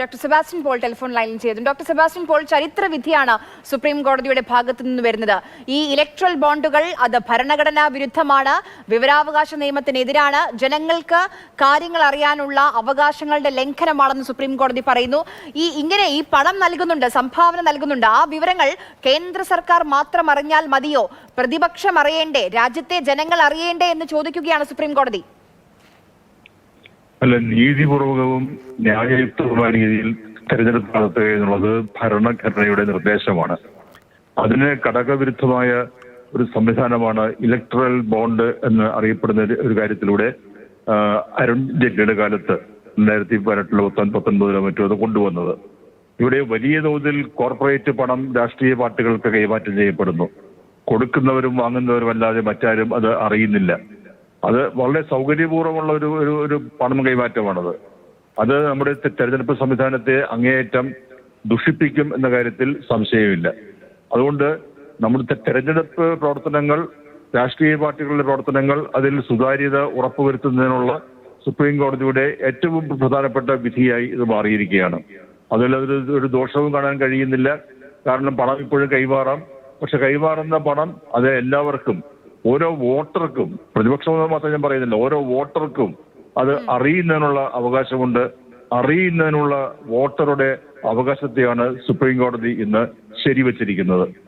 Doctor Sebastian Paul telephone ലൈനിൽ ചെയ്തു doctor Sebastian Paul ചരിത്ര വിധിയാണ് സുപ്രീം കോടതിയുടെ ഭാഗത്തു നിന്ന് വരുന്നത്. ഈ ഇലക്ട്രൽ ബോണ്ടുകൾ അത് ഭരണഘടനാ വിരുദ്ധമാണ്. വിവരാവകാശ നിയമത്തിനെതിരാണ്. ജനങ്ങൾക്ക് കാര്യങ്ങൾ അറിയാനുള്ള അവകാശങ്ങളുടെ ലംഘനമാണെന്ന് സുപ്രീം കോടതി പറയുന്നു. ഈ ഇങ്ങനെ ഈ പണം നൽകുന്നുണ്ട് സംഭാവന നൽകുന്നുണ്ട്. ആ വിവരങ്ങൾ കേന്ദ്ര സർക്കാർ മാത്രം അറിഞ്ഞാൽ മതിയോ? പ്രതിപക്ഷം അറിയേണ്ടേ? രാജ്യത്തെ ജനങ്ങൾ അറിയേണ്ടേ എന്ന് ചോദിക്കുകയാണ് സുപ്രീം കോടതി. അല്ല നീതിപൂർവകവും ന്യായയുക്തവുമായ രീതിയിൽ തെരഞ്ഞെടുപ്പ് നടത്തുക എന്നുള്ളത് ഭരണഘടനയുടെ നിർദ്ദേശമാണ്. അതിന് ഘടകവിരുദ്ധമായ ഒരു സംവിധാനമാണ് ഇലക്ട്രൽ ബോണ്ട് എന്ന് അറിയപ്പെടുന്ന ഒരു- കാര്യത്തിലൂടെ അരുൺ ജെയ്റ്റ്ലിയുടെ കാലത്ത് രണ്ടായിരത്തി പതിനെട്ടിലോ പത്തൊൻ പത്തൊൻപതിലോ മറ്റോ അത് കൊണ്ടുവന്നത്. ഇവിടെ വലിയ തോതിൽ കോർപ്പറേറ്റ് പണം രാഷ്ട്രീയ പാർട്ടികൾക്ക് കൈമാറ്റം ചെയ്യപ്പെടുന്നു. കൊടുക്കുന്നവരും വാങ്ങുന്നവരും അല്ലാതെ മറ്റാരും അത് അറിയുന്നില്ല. അത് വളരെ സൗകര്യപൂർവമുള്ള ഒരു ഒരു ഒരു പണം കൈമാറ്റമാണത്. അത് നമ്മുടെ തെരഞ്ഞെടുപ്പ് സംവിധാനത്തെ അങ്ങേയറ്റം ദുഷിപ്പിക്കും എന്ന കാര്യത്തിൽ സംശയമില്ല. അതുകൊണ്ട് നമ്മുടെ തെരഞ്ഞെടുപ്പ് പ്രവർത്തനങ്ങൾ രാഷ്ട്രീയ പാർട്ടികളുടെ പ്രവർത്തനങ്ങൾ അതിൽ സുതാര്യത ഉറപ്പുവരുത്തുന്നതിനുള്ള സുപ്രീം കോടതിയുടെ ഏറ്റവും പ്രധാനപ്പെട്ട വിധിയായി ഇത് മാറിയിരിക്കുകയാണ്. അതിൽ അതൊരു ഒരു ദോഷവും കാണാൻ കഴിയുന്നില്ല. കാരണം പണം ഇപ്പോഴും കൈമാറാം. പക്ഷെ കൈമാറുന്ന പണം അത് എല്ലാവർക്കും ഓരോ വോട്ടർക്കും പ്രതിപക്ഷം മാത്രം ഞാൻ പറയുന്നില്ല ഓരോ വോട്ടർക്കും അത് അറിയുന്നതിനുള്ള അവകാശമുണ്ട്. അറിയുന്നതിനുള്ള വോട്ടറുടെ അവകാശത്തെയാണ് സുപ്രീം കോടതി ഇന്ന് ശരിവച്ചിരിക്കുന്നത്.